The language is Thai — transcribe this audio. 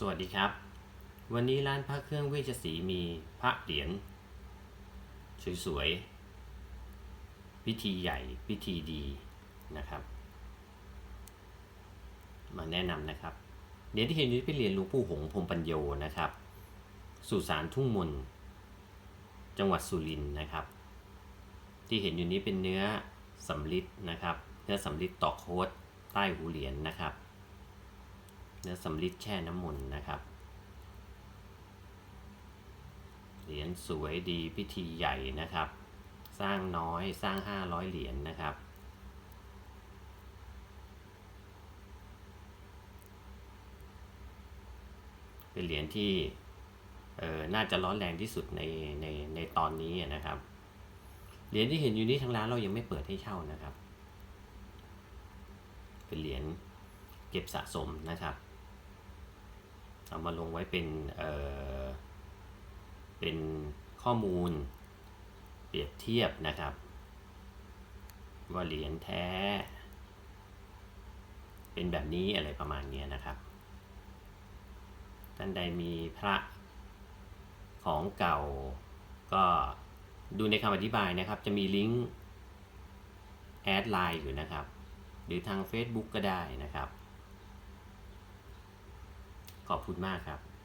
สวัสดีครับ วันนี้ร้านพระเครื่องเวชศรีมีพระเหรียญสวยๆ พิธีใหญ่พิธีดีนะครับ มาแนะนำนะครับ เหรียญที่เห็นนี้เป็นเหรียญหลวงปู่หงส์พรมปัญโยนะครับ สุสานทุ่งมน จังหวัดสุรินทร์นะครับ ที่เห็นอยู่นี้เป็นเนื้อสำลิดนะครับ เนื้อสำลิดตอกโคดใต้หูเหรียญนะครับ เนื้อสำลิดแช่น้ำมนต์นะครับ เหรียญสวยดีพิธีใหญ่นะครับ สร้างน้อยสร้าง 500 เหรียญนะครับ เป็นเหรียญที่เอ่อน่าจะร้อนแรงที่สุดในในในตอนนี้นะครับ เหรียญที่เห็นอยู่นี้ทางร้านเรายังไม่เปิดให้เช่านะครับ เป็นเหรียญเก็บสะสมนะครับ เอามาลงไว้เป็นเอ่อเป็นข้อมูล เปรียบเทียบนะครับ ว่าเหรียญแท้ เป็นแบบนี้อะไรประมาณนี้นะครับท่านใดมีพระของเก่าก็ดูในคำอธิบายนะครับ จะมีลิงก์แอดไลน์อยู่นะครับ หรือทาง Facebook ก็ได้นะครับ ขอบคุณมากครับ